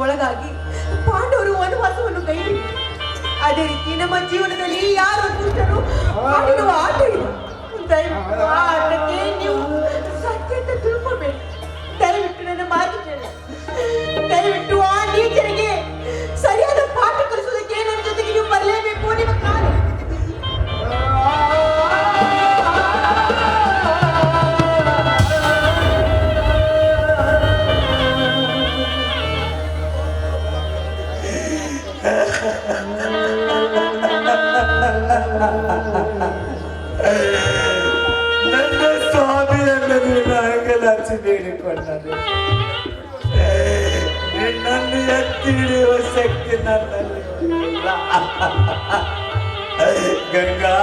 ಒಳಗಾಗಿ ಪಾಂಡವರು ವನವಾಸವನ್ನು ಕೈ ಅದೇ ರೀತಿ ನಮ್ಮ ಜೀವನದಲ್ಲಿ ಯಾರು ದುಷ್ಟರು ನನ್ನ ಸ್ವಾಮಿಯನ್ನು ನೀನು ಅಂಗಲಾಚಿ ಬೇಡಿಕೊಂಡನು ನಿನ್ನನ್ನು ಎತ್ತಿ ಹಿಡಿಯುವ ಶಕ್ತಿ ನನ್ನಲ್ಲಿ ಇಲ್ಲ. ಗಂಗಾ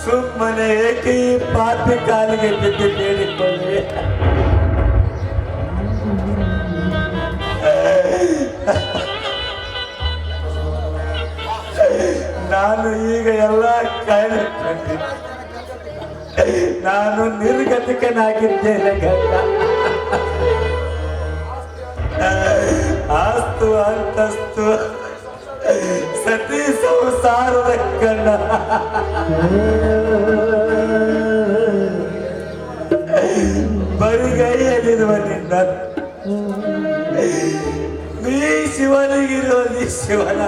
ಸುಮ್ಮನೆ ಏಕೆ ಈ ಪಾಪಿ ಕಾಲಿಗೆ ಬಿದ್ದು ಬೇಡಿಕೊಳ್ಳಿ ನಾನು ಈಗ ಎಲ್ಲ ಕಾಯ್ದುಕೊಂಡೆ ನಾನು ನಿರ್ಗತಿಕನಾಗಿದ್ದೇನೆ ಗಂಡ. ಆಸ್ತು ಅಂತಸ್ತು. ಸತಿ ಸಂಸಾರದ ಕಣ್ಣ ಬರಿಗೈಯಲ್ಲಿರುವ ನಿನ್ನ. ಶಿವನಿಗಿರೋದು ಶಿವನ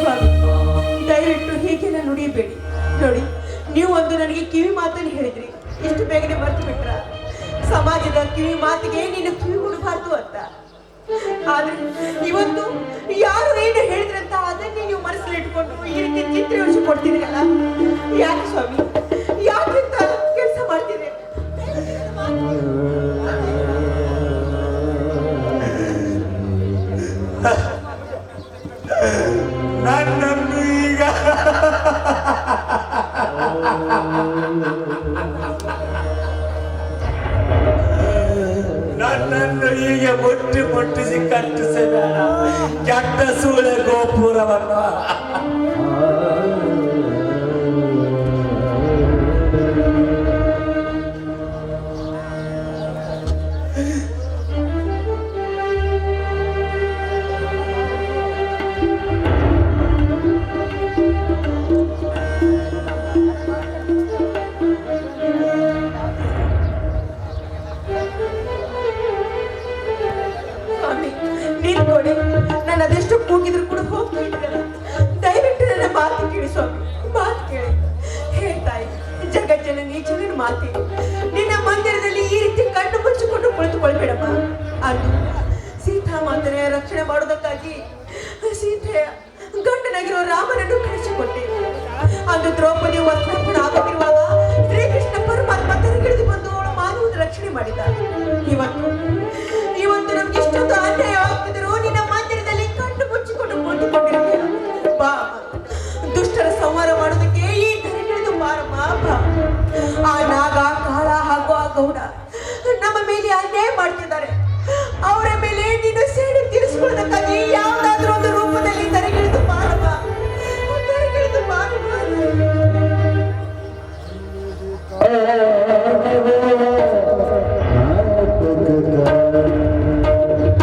ಸ್ವಾಮಿ ದಯವಿಟ್ಟು ಹೀಗೆಲ್ಲ ನುಡಿಯಬೇಡಿ. ನೋಡಿ, ನೀವು ಒಂದು ನನಗೆ ಕಿವಿ ಮಾತನ್ನು ಹೇಳಿದ್ರಿ. ಎಷ್ಟು ಬೇಗನೆ ಬರ್ತು ಬಿಟ್ರ? ಸಮಾಜದ ಕಿವಿ ಮಾತಿಗೆ ನೀನು ಕಿವಿ ಕೊಡಬಾರ್ದು ಅಂತ. ಆದ್ರೆ ಇವತ್ತು ಯಾರು ಏನು ಹೇಳಿದ್ರಂತ ಅದನ್ನೇ ನೀವು ಮನಸ್ಸಲ್ಲಿ ಇಟ್ಕೊಂಡು ಈ ರೀತಿ ಚಿತ್ರ ಯೋಚಿಸಿ ಕೊಡ್ತಿದ್ದೀರಲ್ಲ ಯಾಕೆ ಸ್ವಾಮಿ? ಯಾಕೆ ಕೆಲಸ ಮಾಡ್ತಿದ್ದೀರಿ ನನ್ನನ್ನು ಈಗ ಮುಟ್ಟಿ ಮುಟ್ಟಿಸಿ ಕಟ್ಟಿಸಿದ ಕೆಟ್ಟ ಸೂಳೆ ಗೋಪುರವನ್ನು. ನಿಂತ್ಕೊಳ್ಳಿ ನಾನು ಅದೆಷ್ಟು ಕೂಗಿದ್ರು ಕೂಡ ಹೋಗ್ತಾ ಇದ್ದೀರಲ್ಲ. ದಯವಿಟ್ಟು ನನ್ನ ಮಾತು ಕೇಳಿ ಸ್ವಾಮಿ, ಮಾತು ಕೇಳಿ. ಹೇ ತಾಯಿ ಜಗಜ್ಜನ ನೀಚನ ಮಾತಿ. ನಿನ್ನ ಮಂದಿರದಲ್ಲಿ ಈ ರೀತಿ ಕಣ್ಣು ಮುಚ್ಚಿಕೊಂಡು ಕುಳಿತುಕೊಳ್ಬೇಡಮ್ಮ ಅದು ಸೀತಾ ಮಾತನೆಯ ರಕ್ಷಣೆ ಮಾಡೋದಕ್ಕಾಗಿ ಸೀತೆಯ ಗಂಡನಾಗಿರೋ ರಾಮನನ್ನು ಕಳಿಸಿಕೊಟ್ಟೆ ಅದು ದ್ರೌಪದಿ ವಸ್ತ್ರ ಕೂಡ ಶ್ರೀಕೃಷ್ಣ ಆ ನಾಗ ಕಾಳ ಹಾಗೂ ಆ ಗೌಡ ನಮ್ಮ ಮೇಲೆ ಅನ್ಯಾಯ ಮಾಡ್ತಿದ್ದ